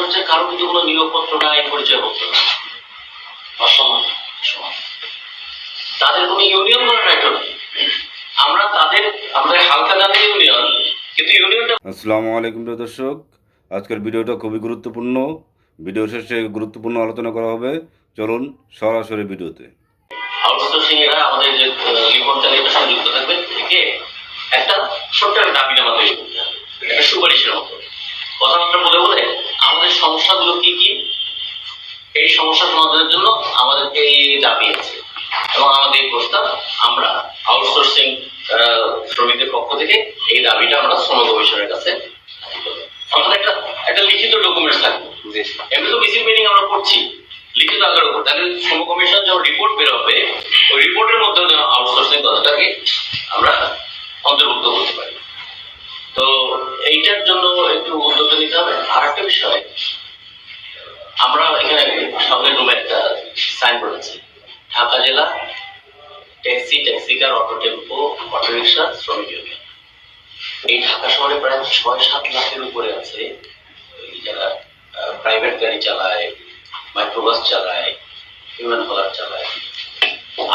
হচ্ছে কারও কিন্তু কোনো নিয়োগপত্র নাই পরিচয় পত্র না। অসমান সমান তাদের কোনো ইউনিয়ন করার রাইট নেই আমরা তাদের আমাদের হালকা দামের ইউনিয়ন কিন্তু ইউনিয়নটা আসসালামু আলাইকুম প্রিয় দর্শক। আজকের ভিডিওটা খুবই গুরুত্বপূর্ণ। ভিডিও শেষে গুরুত্বপূর্ণ আলোচনা করা হবে। চলুন সরাসরি ভিডিওতে। আউটসোর্সিং এরা আমাদের যে লিখন তালিকার সঙ্গে যুক্ত থাকবে থেকে একটা ছোট্ট একটা দাবিনামা তৈরি করতে হবে। একটা সুপারিশের মতো। কথাবার্তা বলে বলে আমাদের সমস্যাগুলো কি কি? এই সমস্যা সমাধানের জন্য আমাদের এই দাবি আছে এবং আমাদের এই প্রস্তাব আমরা আউটসোর্সিং শ্রমিকদের পক্ষ থেকে এই দাবিটা আমরা শ্রম কমিশনের কাছে অর্থাৎ একটা একটা লিখিত ডকুমেন্টস থাকবে। এমনি তো মিসিং মিটিং আমরা করছি লিখিত আকারে করতে তাহলে শ্রম কমিশন যখন রিপোর্ট বের হবে ওই রিপোর্টের মধ্যেও যেন আউটসোর্সিং কথাটাকে আমরা অন্তর্ভুক্ত করতে পারি। তো এইটার জন্য একটু উদ্যোগ নিতে হবে। আর একটা বিষয়, আমরা এখানে সামনের রুমে একটা সাইনবোর্ড আছে। ঢাকা জেলা taxi taxi car, auto, tempo, auto rickshaw, শ্রমিক ইউনিয়ন। এই ঢাকা শহরে প্রায় ছয় সাত লাখের উপরে আছে যারা প্রাইভেট গাড়ি চালায় মাইক্রোবাস চালায় হিউম্যান হলার চালায়।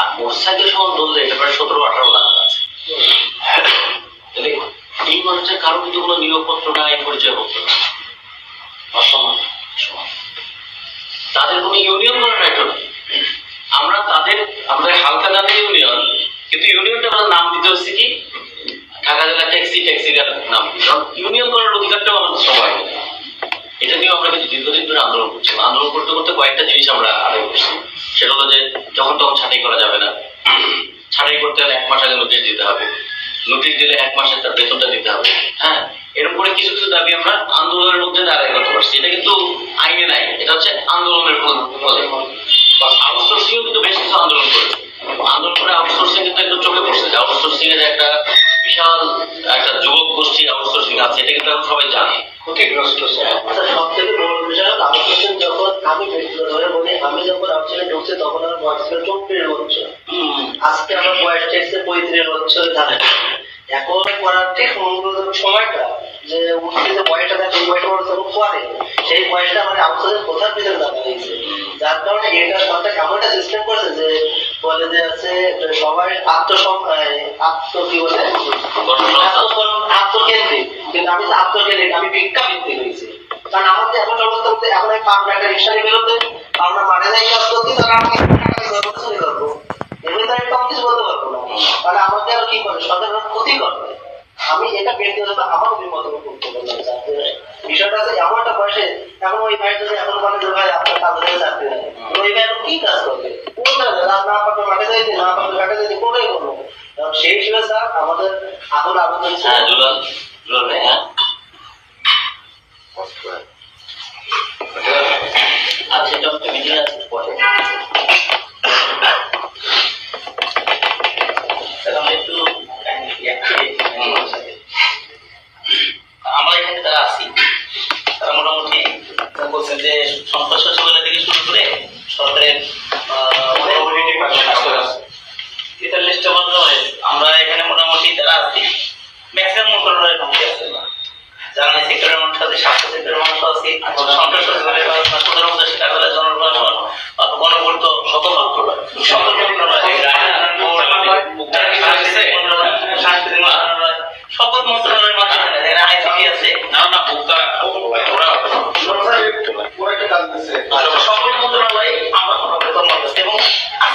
আর মোটরসাইকেল সহ ধরলে এটা প্রায় সতেরো আঠারো লাখ। কিন্তু কোনো নিয়োগপত্র নাই পরিচয় পত্র না অসমান, সমান। তাদের কোনো ইউনিয়ন করার রাইট নেই। আমরা তাদের আমাদের হালকা দামের ইউনিয়ন কিন্তু ইউনিয়নটা আমরা নাম দিতে হচ্ছে কি? ঢাকা জেলা ট্যাক্সি ট্যাক্সিকার নাম। কারণ ইউনিয়ন করার অধিকারটাও আমাদের সবাই এটা নিয়ে আমরা কিন্তু দীর্ঘদিন ধরে আন্দোলন করছি আন্দোলন করতে করতে কয়েকটা জিনিস আমরা আদায় করছি। সেটা হলো যে, যখন তখন ছাঁটাই করা যাবে না। ছাঁটাই করতে হলে এক মাস আগে নোটিশ দিতে হবে। নোটিশ দিলে এক মাসের তার বেতনটা দিতে হবে। হ্যাঁ এরকম করে কিছু কিছু দাবি আমরা আন্দোলনের মধ্যে আদায় করতে পারছি এটা কিন্তু আইনে নাই এটা হচ্ছে আন্দোলনের ফল আউটসোর্সিং কিন্তু বেশ কিছু আন্দোলন করেছে। আন্দোলন করে আউটসোর্সিং কিন্তু একদম চোখে পড়ছে যে আউটসোর্সিং এর একটা বিশাল একটা যুবক গোষ্ঠী আউটসোর্সিং আছে এটা কিন্তু এখন সবাই জানে। ক্ষতিগ্রস্ত স্যার সব থেকে বড় বিষয় আউটসোর্সিং যখন আমি ব্যক্তিগতভাবে বলি আমি যখন আউটসোর্সিং ঢুকছি তখন আমার বয়স ছিল চব্বিশ বছর। আজকে আমার বয়সটা এসছে পঁয়ত্রিশ বছর এখন করার ঠিক সময়টা, যে উঠতে বয়সটা থাকে ওই বয়সটা তখন পরে, সেই বয়সটা আমার আউটসোর্সিং কোথার পিছনে দাঁড়া হয়েছে। যার কারণে এটা সরকার এমন একটা সিস্টেম করেছে যে বলে যে আছে, সবাই আত্মসম আত্ম কি বলে? আত্মকেন্দ্রিক। কিন্তু আমি তো আত্মকেন্দ্রিক, আমি ভিক্ষা ভিত্তিক হয়েছি কারণ আমাদের এখন অবস্থা এখন আমি পাবনা একটা রিক্সা নিয়ে বেরোতে পাবনা মাঠে যাই কাজ করতে, তাহলে আমাকে আমি এটা আমার অভিমত করতে বললাম স্যার বিষয়টা আছে এমন একটা বয়সে এখন ওই ভাই যদি এখন বলে যে ভাই আপনার কাজ চাকরি নেই। ওই ভাই কি কাজ করবে? কোন কাজ না না মাঠে যাইতে না পারবে ঘাটে যাইতে করব? সেই হিসেবে স্যার আমাদের আগুন আবেদন হ্যাঁ হ্যাঁ? আচ্ছা আছে। যে সন্ত্রাস সচিবালয় থেকে শুরু করে সরকারের বলতে হয় আমরা এখানে মোটামুটি যারা আছি ম্যাক্সিমাম মন্ত্রণালয়ের মানুষ আছে যারা সেক্টরের মানুষ আছে স্বাস্থ্য সেক্টরের মানুষ আছে সন্ত্রাস সচিবালয়ের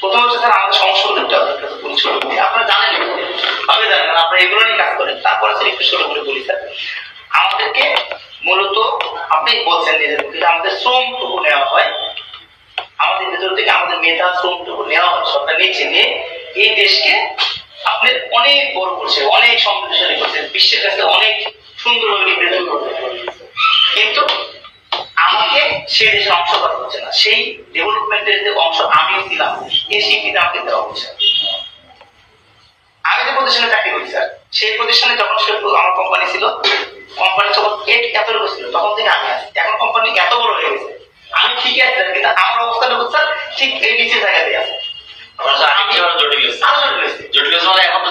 প্রথম হচ্ছে স্যার আমাদের একটু আপনার কাছে করি আপনারা জানেন ভাবে জানেন আপনারা এগুলো নিয়ে কাজ করেন। তারপরে স্যার একটু ছোট করে বলি স্যার। আমাদেরকে মূলত আপনি বলছেন নিজের মুখে আমাদের শ্রমটুকু নেওয়া হয়। আমাদের ভেতর থেকে আমাদের মেধা শ্রমটুকু নেওয়া হয় সরকার নিচ্ছে নিয়ে এই দেশকে আপনার অনেক বড় করছে, অনেক সমৃদ্ধশালী করছে, বিশ্বের কাছে অনেক সুন্দরভাবে রিপ্রেজেন্ট করতে কিন্তু আমাকে সেই দেশের অংশ করা হচ্ছে না। সেই ডেভেলপমেন্টের যে অংশ আমিও ছিলাম এই স্বীকৃতি আমাকে দেওয়া হচ্ছে না। আমি যে প্রতিষ্ঠানে চাকরি করি স্যার সেই প্রতিষ্ঠানে যখন সে আমার কোম্পানি ছিল কোম্পানি যখন এট এতটুকু ছিল তখন থেকে আমি আছি এখন কোম্পানি এত বড় হয়ে গেছে আমি ঠিকই আছি স্যার কিন্তু আমার অবস্থাটা হচ্ছে স্যার ঠিক এই নিচে জায়গাতে আছে আমি জটিল হয়েছে। জটিল হয়েছে। হয়েছে মানে এখন তো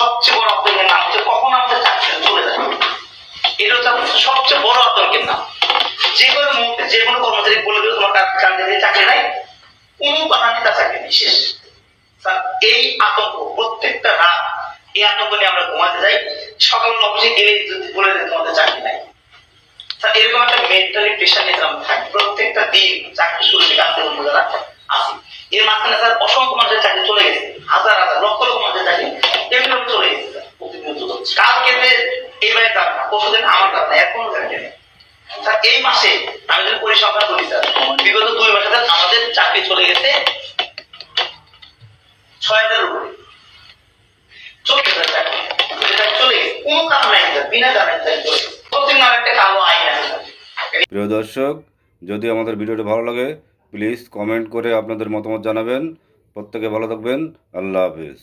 সবচেয়ে বড় অবদানের নাম হচ্ছে কখন আমাদের চাকরিটা চলে যায়। এটা হচ্ছে সবচেয়ে বড় অবদানের নাম যে কোনো মুহূর্তে যে কোনো কর্মচারী বলে দিল, তোমার কাজ চাকরি নাই। কোনো নেই তার চাকরি নেই, শেষ। এই আতঙ্ক প্রত্যেকটা রাত এই আতঙ্ক নিয়ে আমরা ঘুমাতে যাই। সকাল অফিসে গেলে যদি বলে দেয়, তোমাদের চাকরি নাই। এরকম একটা মেন্টালি প্রেশার নিয়ে আমরা থাকি। প্রত্যেকটা দিন চাকরি শুরু থেকে পর্যন্ত যারা আছি। এর মাঝখানে স্যার অসংখ্য এই মাসে আমি যদি পরিসংখ্যান করি স্যার বিগত দুই মাসে স্যার আমাদের চাকরি চলে গেছে ছয় হাজার উপরে। চল্লিশ হাজার চাকরি চলে গেছে। কোনো কারণ নাই বিনা কারণে চলে গেছে। আর একটা প্রিয় দর্শক, যদি আমাদের ভিডিওটি ভালো লাগে প্লিজ কমেন্ট করে আপনাদের মতামত জানাবেন। প্রত্যেকে ভালো থাকবেন। আল্লাহ হাফিজ।